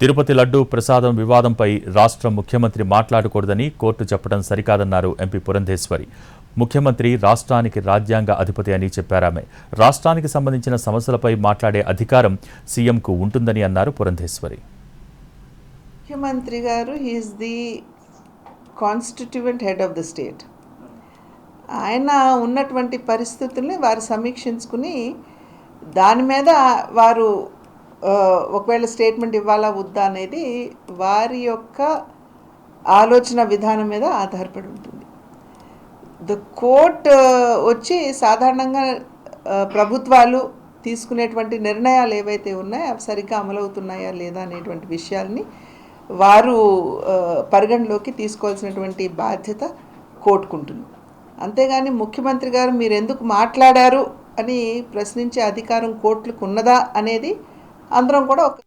తిరుపతి లడ్డూ ప్రసాదం వివాదంపై రాష్ట్ర ముఖ్యమంత్రి మాట్లాడకూడదని కోర్టు చెప్పడం సరికాదన్నారు ఎంపీ పురంధేశ్వరి. ముఖ్యమంత్రి రాష్ట్రానికి రాజ్యాంగ అధిపతి అని చెప్పారామె. రాష్ట్రానికి సంబంధించిన సమస్యలపై మాట్లాడే అధికారం సీఎంకు ఉంటుందని అన్నారు పురంధేశ్వరి. ముఖ్యమంత్రి గారు he is the constituent head of the state ఆయన ఉన్నటువంటి పరిస్థితుల్ని వారు సమీక్షించుకుని దాని మీద వారు ఒకవేళ స్టేట్మెంట్ ఇవ్వాలా వద్దా అనేది వారి యొక్క ఆలోచన విధానం మీద ఆధారపడి ఉంటుంది. ద కోర్ట్ వచ్చి సాధారణంగా ప్రభుత్వాలు తీసుకునేటువంటి నిర్ణయాలు ఏవైతే ఉన్నాయో అవి సరిగ్గా అమలవుతున్నాయా లేదా అనేటువంటి విషయాల్ని వారు పరిగణలోకి తీసుకోవాల్సినటువంటి బాధ్యత కోర్టుకుంటుంది. అంతేగాని ముఖ్యమంత్రి గారు మీరు ఎందుకు మాట్లాడారు? అని ప్రశ్నించే అధికారం కోర్టులకు ఉన్నదా అనేది అందరం కూడా ఒక